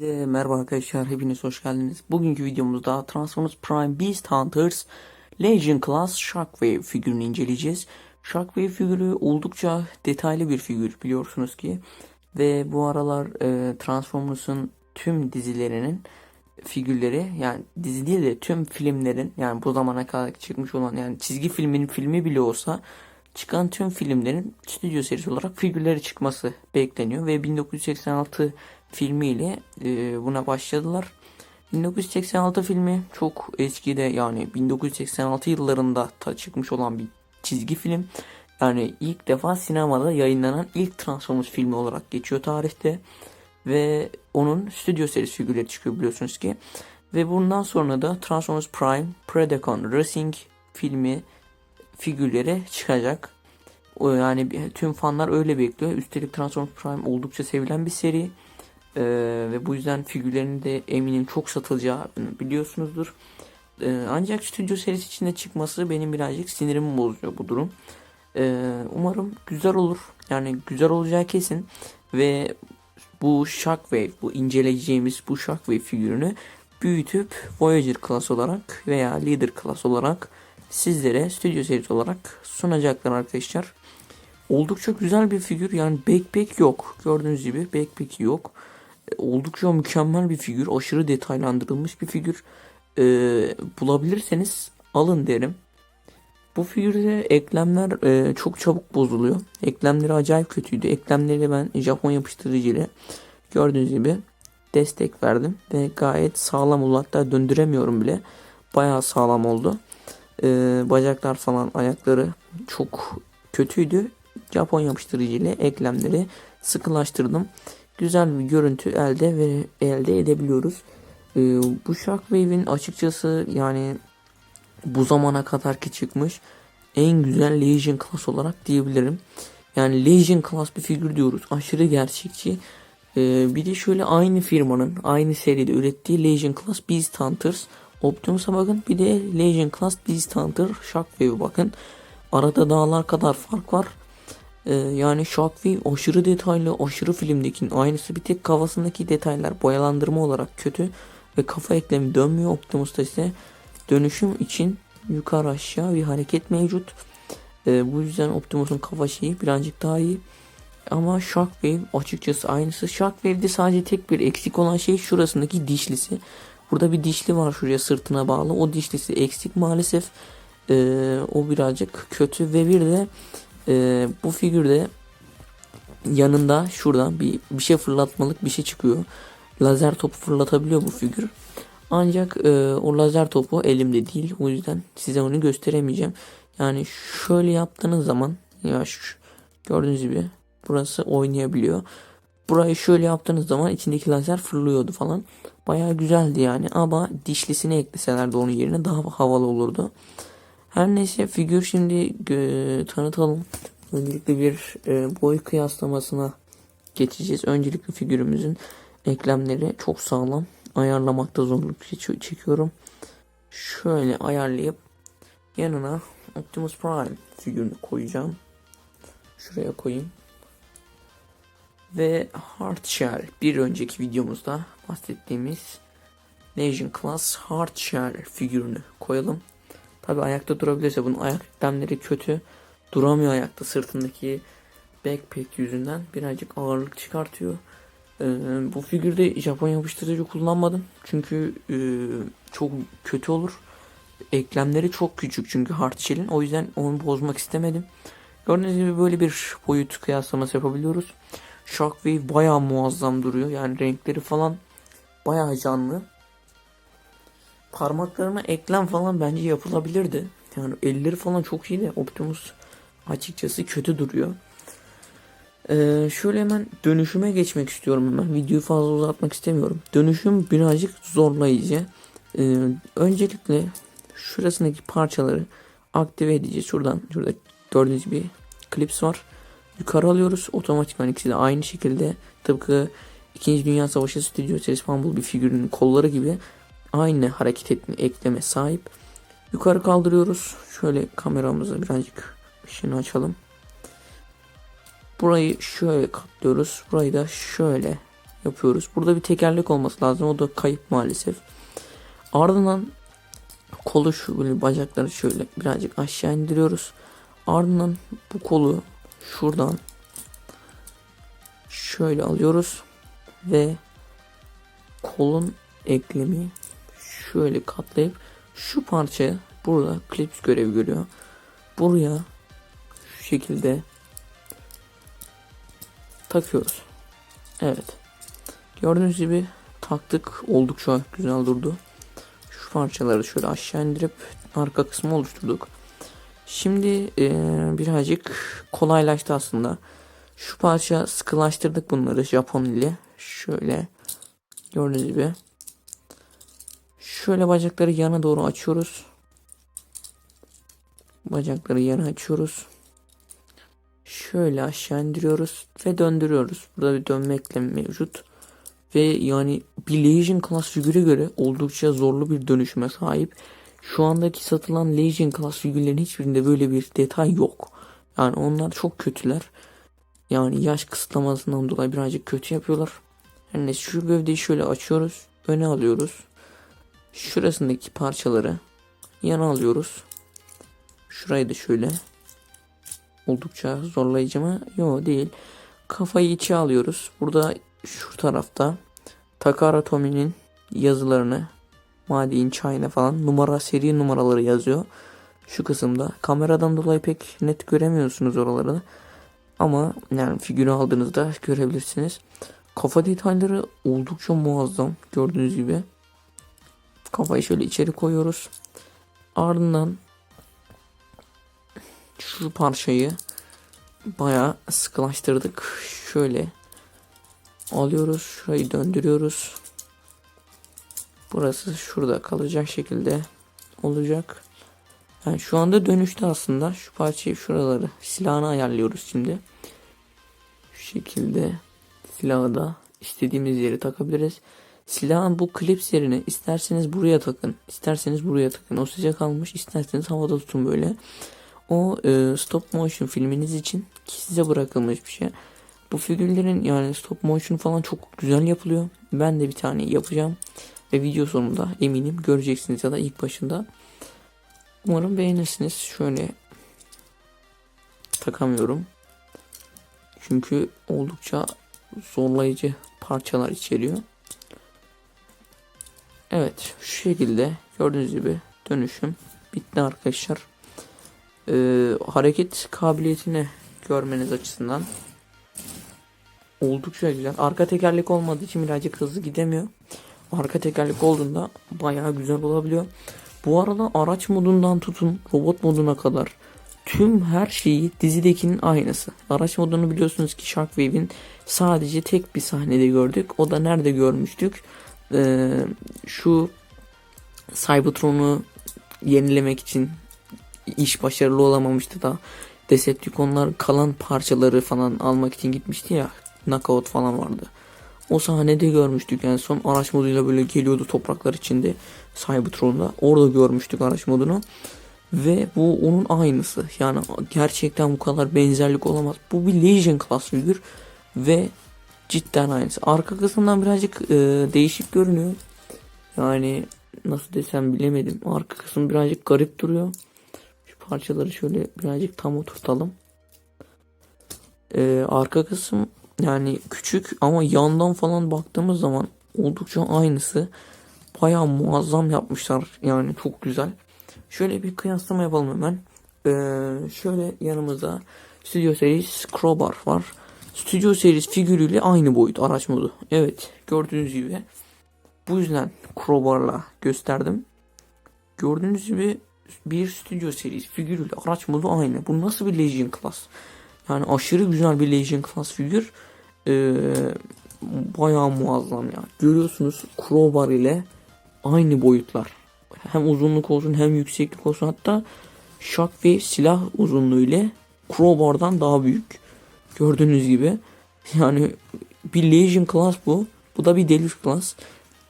Merhaba arkadaşlar, hepiniz hoş geldiniz. Bugünkü videomuzda Transformers Prime Beast Hunters Legion Class Shockwave figürünü inceleyeceğiz. Shockwave figürü oldukça detaylı bir figür biliyorsunuz ki. Ve bu aralar e, Transformers'ın tüm dizilerinin figürleri yani dizi değil de tüm filmlerin yani bu zamana kadar çıkmış olan yani çizgi filmin filmi bile olsa çıkan tüm filmlerin stüdyo serisi olarak figürleri çıkması bekleniyor ve 1986 filmiyle e, buna başladılar. 1986 filmi çok eskide yani 1986 yıllarında ta çıkmış olan bir çizgi film. Yani ilk defa sinemada yayınlanan ilk Transformers filmi olarak geçiyor tarihte. Ve onun stüdyo serisi figürleri çıkıyor biliyorsunuz ki. Ve bundan sonra da Transformers Prime Predacon Racing filmi figürleri çıkacak. Yani tüm fanlar öyle bekliyor. Üstelik Transformers Prime oldukça sevilen bir seri. Ee, ve bu yüzden figürlerin de eminim çok satılacağı biliyorsunuzdur. Ee, ancak stüdyo serisi içinde çıkması benim birazcık sinirimi bozuyor bu durum. Ee, umarım güzel olur. Yani güzel olacağı kesin. Ve bu Shockwave, bu inceleyeceğimiz bu Shockwave figürünü büyütüp Voyager klas olarak veya Leader klas olarak sizlere stüdyo serisi olarak sunacaklar arkadaşlar. Oldukça güzel bir figür yani backpack yok. Gördüğünüz gibi backpack yok. E, Oldukça mükemmel bir figür. Aşırı detaylandırılmış bir figür. E, bulabilirseniz alın derim. Bu figürde eklemler e, çok çabuk bozuluyor. Eklemleri acayip kötüydü. Eklemleri ben Japon yapıştırıcıyla gördüğünüz gibi destek verdim. Ve gayet sağlam oldu. Hatta döndüremiyorum bile. Bayağı sağlam oldu. E, bacaklar falan ayakları çok kötüydü. Japon yapıştırıcıyla eklemleri sıkılaştırdım. Güzel bir görüntü elde ve elde edebiliyoruz. Ee, bu Shockwave'in açıkçası yani bu zamana kadar ki çıkmış en güzel Legion Class olarak diyebilirim. Yani Legion Class bir figür diyoruz. Aşırı gerçekçi. Ee, bir de şöyle aynı firmanın aynı seride ürettiği Legion Class Beast Hunters Optimus'a bakın. Bir de Legion Class Beast Hunter Shockwave'e bakın. Arada dağlar kadar fark var. Ee, yani Shockwave aşırı detaylı, aşırı filmdekinin aynısı. Bir tek kafasındaki detaylar boyalandırma olarak kötü ve kafa eklemi dönmüyor. Optimus'ta ise dönüşüm için yukarı aşağı bir hareket mevcut. Ee, bu yüzden Optimus'un kafa şeyi birazcık daha iyi. Ama Shockwave açıkçası aynısı. Shockwave'de sadece tek bir eksik olan şey şurasındaki dişlisi. Burada bir dişli var şuraya sırtına bağlı. O dişlisi eksik maalesef. Ee, o birazcık kötü ve bir de ee, bu figürde yanında şuradan bir, bir şey fırlatmalık bir şey çıkıyor. Lazer topu fırlatabiliyor bu figür. Ancak e, o lazer topu elimde değil. O yüzden size onu gösteremeyeceğim. Yani şöyle yaptığınız zaman ya şu, gördüğünüz gibi burası oynayabiliyor. Burayı şöyle yaptığınız zaman içindeki lazer fırlıyordu falan. Bayağı güzeldi yani ama dişlisini ekleselerdi onun yerine daha havalı olurdu. Her neyse figür şimdi e, tanıtalım. Öncelikle bir e, boy kıyaslamasına geçeceğiz. Öncelikle figürümüzün eklemleri çok sağlam. Ayarlamakta zorluk çek- çekiyorum. Şöyle ayarlayıp yanına Optimus Prime figürünü koyacağım. Şuraya koyayım. Ve Hardshell bir önceki videomuzda bahsettiğimiz Legion Class Hardshell figürünü koyalım. Tabi ayakta durabilirse bunun ayak eklemleri kötü. Duramıyor ayakta sırtındaki backpack yüzünden birazcık ağırlık çıkartıyor. Ee, bu figürde Japon yapıştırıcı kullanmadım. Çünkü e, çok kötü olur. Eklemleri çok küçük çünkü hardshell'in. O yüzden onu bozmak istemedim. Gördüğünüz gibi böyle bir boyut kıyaslaması yapabiliyoruz. Shockwave bayağı muazzam duruyor. Yani renkleri falan bayağı canlı parmaklarına eklem falan bence yapılabilirdi. Yani elleri falan çok iyi de Optimus açıkçası kötü duruyor. Ee, şöyle hemen dönüşüme geçmek istiyorum hemen. Videoyu fazla uzatmak istemiyorum. Dönüşüm birazcık zorlayıcı. Ee, öncelikle şurasındaki parçaları aktive edeceğiz. Şuradan şurada gördüğünüz bir klips var. Yukarı alıyoruz. Otomatikman ikisi de aynı şekilde tıpkı 2. Dünya Savaşı Stüdyo serisi bir figürünün kolları gibi aynı hareket etme ekleme sahip. Yukarı kaldırıyoruz. Şöyle kameramızı birazcık ışığını açalım. Burayı şöyle katlıyoruz. Burayı da şöyle yapıyoruz. Burada bir tekerlek olması lazım. O da kayıp maalesef. Ardından kolu şu böyle bacakları şöyle birazcık aşağı indiriyoruz. Ardından bu kolu şuradan şöyle alıyoruz ve kolun eklemi şöyle katlayıp şu parçaya burada klips görevi görüyor. Buraya şu şekilde takıyoruz. Evet. Gördüğünüz gibi taktık. Oldukça güzel durdu. Şu parçaları şöyle aşağı indirip arka kısmı oluşturduk. Şimdi eee, birazcık kolaylaştı aslında. Şu parça sıkılaştırdık bunları Japon ile. Şöyle gördüğünüz gibi. Şöyle bacakları yana doğru açıyoruz. Bacakları yana açıyoruz. Şöyle aşağı indiriyoruz ve döndürüyoruz. Burada bir dönme eklemi mevcut. Ve yani bir Legion Class figüre göre oldukça zorlu bir dönüşüme sahip. Şu andaki satılan Legion Class figürlerin hiçbirinde böyle bir detay yok. Yani onlar çok kötüler. Yani yaş kısıtlamasından dolayı birazcık kötü yapıyorlar. Neyse şu gövdeyi şöyle açıyoruz. Öne alıyoruz. Şurasındaki parçaları yana alıyoruz. Şurayı da şöyle. Oldukça zorlayıcı mı? Yok değil. Kafayı içe alıyoruz. Burada şu tarafta Takara Tomi'nin yazılarını Made in China falan numara seri numaraları yazıyor. Şu kısımda. Kameradan dolayı pek net göremiyorsunuz oraları. Ama yani figürü aldığınızda görebilirsiniz. Kafa detayları oldukça muazzam. Gördüğünüz gibi. Kafayı şöyle içeri koyuyoruz. Ardından şu parçayı bayağı sıkılaştırdık. Şöyle alıyoruz. Şurayı döndürüyoruz. Burası şurada kalacak şekilde olacak. Yani şu anda dönüşte aslında. Şu parçayı şuraları silahını ayarlıyoruz şimdi. Şu şekilde silahı da istediğimiz yere takabiliriz. Silahın bu klips yerine isterseniz buraya takın. isterseniz buraya takın. O size kalmış. isterseniz havada tutun böyle. O e, stop motion filminiz için size bırakılmış bir şey. Bu figürlerin yani stop motion falan çok güzel yapılıyor. Ben de bir tane yapacağım. Ve video sonunda eminim göreceksiniz ya da ilk başında. Umarım beğenirsiniz. Şöyle takamıyorum. Çünkü oldukça zorlayıcı parçalar içeriyor. Evet şu şekilde gördüğünüz gibi dönüşüm bitti arkadaşlar. Ee, hareket kabiliyetini görmeniz açısından oldukça güzel. Arka tekerlek olmadığı için birazcık hızlı gidemiyor. Arka tekerlek olduğunda bayağı güzel olabiliyor. Bu arada araç modundan tutun robot moduna kadar tüm her şeyi dizidekinin aynısı. Araç modunu biliyorsunuz ki Shockwave'in sadece tek bir sahnede gördük. O da nerede görmüştük? Ee, şu Cybertron'u yenilemek için iş başarılı olamamıştı da Decepticonlar kalan parçaları falan almak için gitmişti ya knockout falan vardı. O sahnede görmüştük en son araç moduyla böyle geliyordu topraklar içinde Cybertron'da. Orada görmüştük araç modunu. Ve bu onun aynısı. Yani gerçekten bu kadar benzerlik olamaz. Bu bir Legion Class figür ve cidden aynısı. Arka kısmından birazcık e, değişik görünüyor. Yani nasıl desem bilemedim. Arka kısım birazcık garip duruyor. Şu parçaları şöyle birazcık tam oturtalım. E, arka kısım yani küçük ama yandan falan baktığımız zaman oldukça aynısı. Baya muazzam yapmışlar. Yani çok güzel. Şöyle bir kıyaslama yapalım hemen. Ee, şöyle yanımızda Studio Series Crowbar var. Studio Series figürüyle aynı boyut araç modu. Evet gördüğünüz gibi. Bu yüzden Crowbar'la gösterdim. Gördüğünüz gibi bir Studio Series figürüyle araç modu aynı. Bu nasıl bir Legion Class? Yani aşırı güzel bir Legion Class figür. Ee, bayağı muazzam ya. Görüyorsunuz Crowbar ile aynı boyutlar. Hem uzunluk olsun hem yükseklik olsun. Hatta Shockwave silah uzunluğu ile Crowbar'dan daha büyük. Gördüğünüz gibi. Yani bir Legion Class bu. Bu da bir Deluxe Class.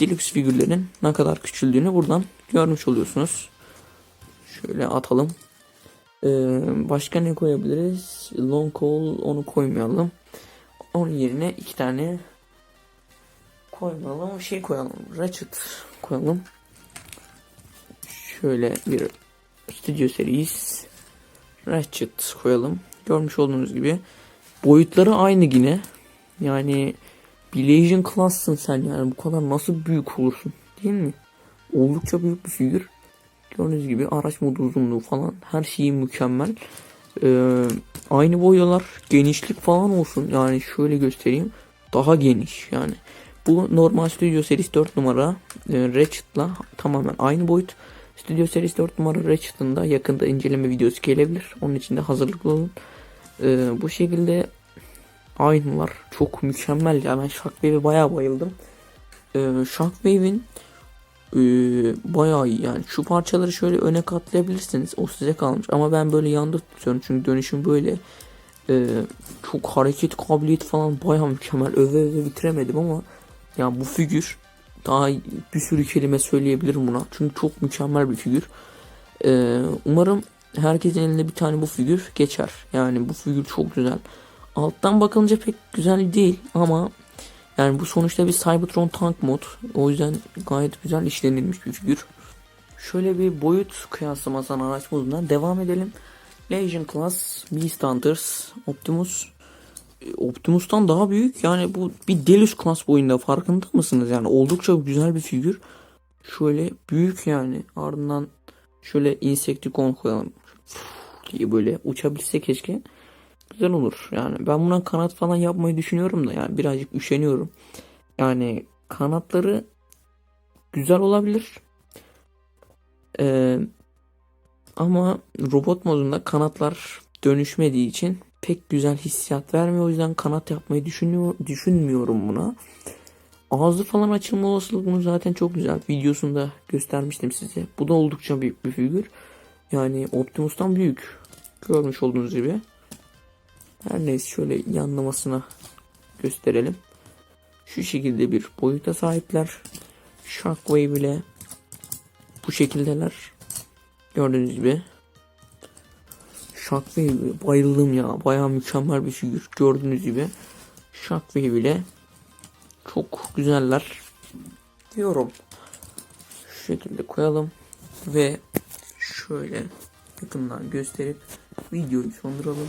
Deluxe figürlerin ne kadar küçüldüğünü buradan görmüş oluyorsunuz. Şöyle atalım. Ee, başka ne koyabiliriz? Long Call onu koymayalım. Onun yerine iki tane koymayalım. Şey koyalım. Ratchet koyalım. Şöyle bir Studio Series Ratchet koyalım. Görmüş olduğunuz gibi. Boyutları aynı yine. Yani bir Legion Class'sın sen yani. Bu kadar nasıl büyük olursun? Değil mi? Oldukça büyük bir figür. Gördüğünüz gibi araç modu uzunluğu falan her şeyi mükemmel. Ee, aynı boyalar genişlik falan olsun. Yani şöyle göstereyim. Daha geniş yani. Bu normal Studio Series 4 numara e, Ratchet'la tamamen aynı boyut. Studio Series 4 numara Ratchet'ın da yakında inceleme videosu gelebilir. Onun için de hazırlıklı olun. Ee, bu şekilde aynılar. Çok mükemmel ya. Ben Shockwave'e bayağı bayıldım. Ee, Shockwave'in ee, bayağı iyi yani. Şu parçaları şöyle öne katlayabilirsiniz. O size kalmış. Ama ben böyle yanda tutuyorum. Çünkü dönüşüm böyle ee, çok hareket kabiliyeti falan bayağı mükemmel. Öve öve bitiremedim ama yani bu figür daha bir sürü kelime söyleyebilirim buna. Çünkü çok mükemmel bir figür. Ee, umarım herkesin elinde bir tane bu figür geçer. Yani bu figür çok güzel. Alttan bakılınca pek güzel değil ama yani bu sonuçta bir Cybertron tank mod. O yüzden gayet güzel işlenilmiş bir figür. Şöyle bir boyut kıyaslamasına araç modundan devam edelim. Legion Class, Beast Hunters, Optimus. E, Optimus'tan daha büyük. Yani bu bir Deluxe Class boyunda farkında mısınız? Yani oldukça güzel bir figür. Şöyle büyük yani. Ardından şöyle Insecticon koyalım. diye böyle uçabilse keşke güzel olur. Yani ben buna kanat falan yapmayı düşünüyorum da yani birazcık üşeniyorum. Yani kanatları güzel olabilir. Ee, ama robot modunda kanatlar dönüşmediği için pek güzel hissiyat vermiyor. O yüzden kanat yapmayı düşünüyor, düşünmüyorum buna. Ağzı falan açılma olasılığı zaten çok güzel. Videosunda göstermiştim size. Bu da oldukça büyük bir figür. Yani Optimus'tan büyük. Görmüş olduğunuz gibi. Her neyse şöyle yanlamasına gösterelim. Şu şekilde bir boyuta sahipler. Shockwave ile bu şekildeler. Gördüğünüz gibi. Shockwave bayıldım ya. Baya mükemmel bir figür. Gördüğünüz gibi. Shockwave ile çok güzeller. Diyorum. Şu şekilde koyalım. Ve şöyle yakından gösterip videoyu sonduralım